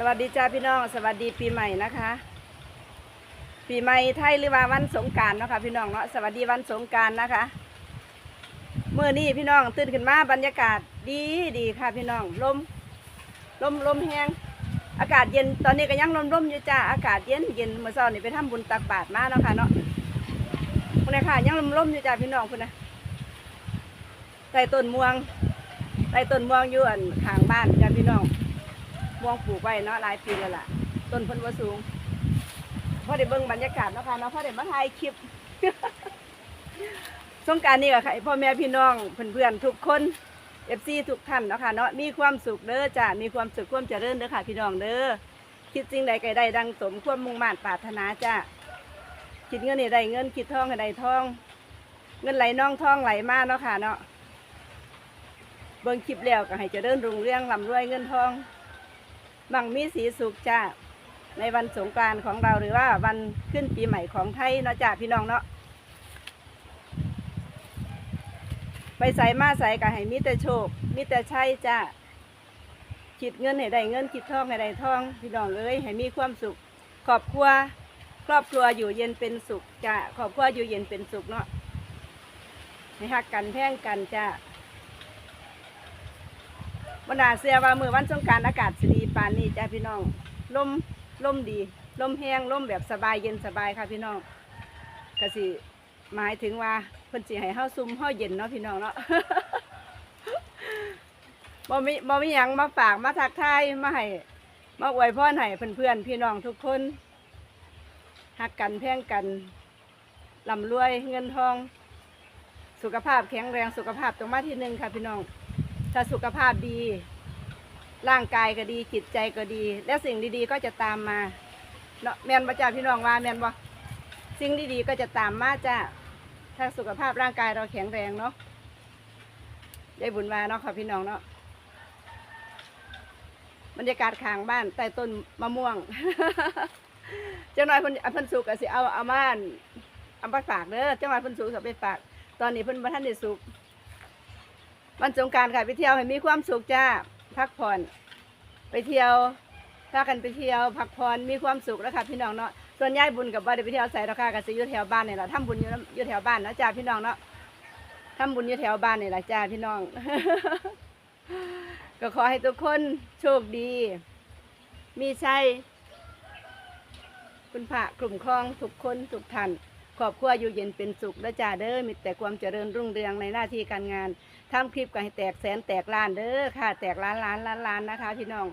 สวัสดีจ้าพี่น้อง สวัสดีปีใหม่นะคะ ปีใหม่ไทยหรือว่าวันสงการเนาะค่ะพี่น้องเนาะสวัสดีวันสงการนะคะเมื่อนี้พี่น้องตื่นขึ้นมาบรรยากาศดีดีค่ะพี่น้องลมลมลมแห้งอากาศเย็นตอนนี้ก็ยังลมลมอยู่จ้าอากาศเย็นเย็นเมื่อเช้านี่ไปทำบุญตักบาตรมาเนาะค่ะเนาะคุณนะค่ะยังลมลมอยู่จ้าพี่น้องคุณนะใต้ต้นม่วงใต้ต้นม่วงอยู่อันข้างบ้านจ้าพี่น้อง วงปลูกไว้เนาะหลายปีแล้วล่ะ ต้นเพิ่นว่สูงพ่อได้เบิ่งบรรยากาศเนาะค่ะเนาะพ่อได้มาถ่ายคลิปสงการนี่ก็ค่ะพ่อแม่พี่น้องเพื่อนๆทุกคนเอฟซีทุกท่านเนาะค่ะเนาะมีความสุขเด้อจ้ามีความสุขความเจริญเด้อค่ะ พี่น้องเด้อคิดสิ่งใดก็ได้ดังสมความมุ่งมั่นปรารถนาจ้าคิดเงินใดเงินคิดทองใดทอง เงินไหลน่องทองไหลมาเนาะค่ะเนาะเบิ่งคลิปแล้วก็ให้เจริญรุ่งเรืองร่ำรวยเงินทอง บังมีสีสุขจ้าในวันสงกรานต์ของเราหรือว่าวันขึ้นปีใหม่ของไทยเนาะจ้าพี่น้องเนาะไปใส่มาใส่ก็ให้มีแต่โชค มีแต่ใช่จ้าคิดเงินให้ได้เงินคิดทองให้ได้ทอง พี่น้องเอ้ยให้มีความสุขครอบครัวครอบครัวอยู่เย็นเป็นสุขจ้าครอบครัวอยู่เย็นเป็นสุขเนาะให้หักกันแพ่งกันจ้า บรรดาเสียว่ามือวันสงกรารอากาศสดีปานนี้จ้าพี่น้องลมลมดีลมแห้งลมแบบสบายเย็นสบายค่ะพี่น้องก็สิหมายถึงว่าเพิ่นสิให้เฮาซุ่มเฮาเย็นเนาะพี่น้องเนาะ บ่มีบ่มีหยังมาฝากมาทักทายมาให้มาอวยพรให้เพื่อนๆพี่น้องทุกคนหักกันแพ่งกันร่ำรวยเงินทอง สุขภาพแข็งแรงสุขภาพตรงมาที่หนึ่งค่ะพี่น้อง ถ้าสุขภาพดี ร่างกายก็ดีจิตใจก็ดี แล้วสิ่งดีๆก็จะตามมาเนาะแมนบ่จ้าพี่น้องว่าแมนบ่สิ่งดีๆก็จะตามมาจ้าถ้าสุขภาพร่างกายเราแข็งแรงเนาะได้บุญมาเนาะค่ะพี่น้องเนาะบรรยากาศขางบ้านใต้ต้นมะม่วงเจ้าหน่อยเพิ่นเพิ่นสุกสิเอาเอามาอั่นเอาไปฝากเด้อเจ้าหน่อยเพิ่นสุกก็ไปฝาก ตอนนี้เพิ่นบ่ทันได้สุก วันสงการค่ะไปเที่ยวให้มีความสุขจ้าพักผ่อน ไปเที่ยวพากันไปเที่ยวพักผ่อนมีความสุขแล้วค่ะพี่น้องเนาะส่วนยายบุญกับว่าได้ไปเที่ยวใส่ราคากับสิอยู่แถวบ้านเนี่ยแหละทำบุญอยู่อยู่แถวบ้านเนาะจ้าพี่น้องเนาะทำบุญอยู่แถวบ้านเนี่ยแหละจ้าพี่น้อง ก็ขอให้ทุกคนโชคดี มีชัยคุณพระกลุ่มครองทุกคนทุกท่าน ครอบครัวอยู่เย็นเป็นสุขและจ้าเด้อมีแต่ความเจริญรุ่งเรืองในหน้าที่การงานทำคลิปก็ให้แตกแสนแตกล้านเด้อค่ะ แตกล้านล้านล้านล้านนะคะพี่น้อง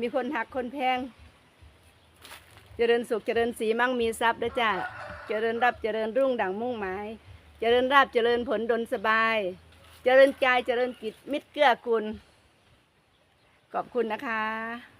มีคนหักคนแพง เจริญสุขเจริญสีมั่งมีทรัพย์เด้อจ้าเจริญรับเจริญรุ่งดังมุ่งหมาย เจริญราบเจริญผลดลสบาย เจริญกายเจริญกิจมิตรเกื้อกูลขอบคุณนะคะ